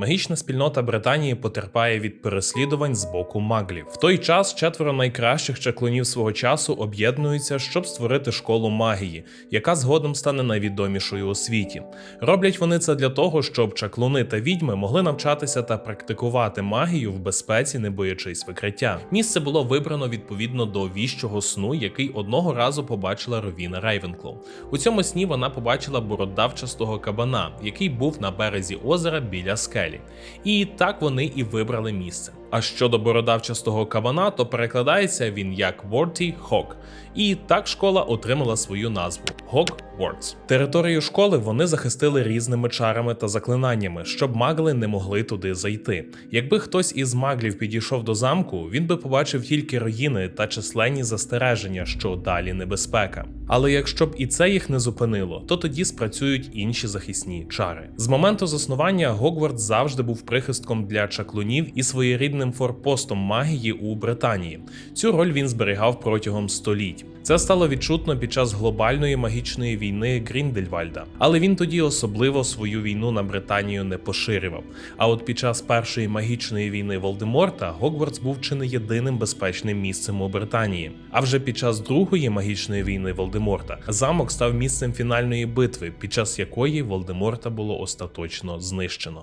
Магічна спільнота Британії потерпає від переслідувань з боку маглів. В той час четверо найкращих чаклунів свого часу об'єднуються, щоб створити школу магії, яка згодом стане найвідомішою у світі. Роблять вони це для того, щоб чаклуни та відьми могли навчатися та практикувати магію в безпеці, не боячись викриття. Місце було вибрано відповідно до віщого сну, який одного разу побачила Ровіна Рейвенклоу. У цьому сні вона побачила бородавчастого кабана, який був на березі озера біля скелі. І так вони і вибрали місце. А щодо бородавчастого кабана, то перекладається він як Ворті Хок. І так школа отримала свою назву Hogwarts. Територію школи вони захистили різними чарами та заклинаннями, щоб магли не могли туди зайти. Якби хтось із маглів підійшов до замку, він би побачив тільки руїни та численні застереження, що далі небезпека. Але якщо б і це їх не зупинило, то тоді спрацюють інші захисні чари. З моменту заснування Гогвартс завжди був прихистком для чаклунів і своєрідним форпостом магії у Британії. Цю роль він зберігав протягом століть. Це стало відчутно під час глобальної магічної війни Гріндельвальда, але він тоді особливо свою війну на Британію не поширював. А от під час першої магічної війни Волдеморта Гогвартс був чи не єдиним безпечним місцем у Британії. А вже під час другої магічної війни Волдеморта замок став місцем фінальної битви, під час якої Волдеморта було остаточно знищено.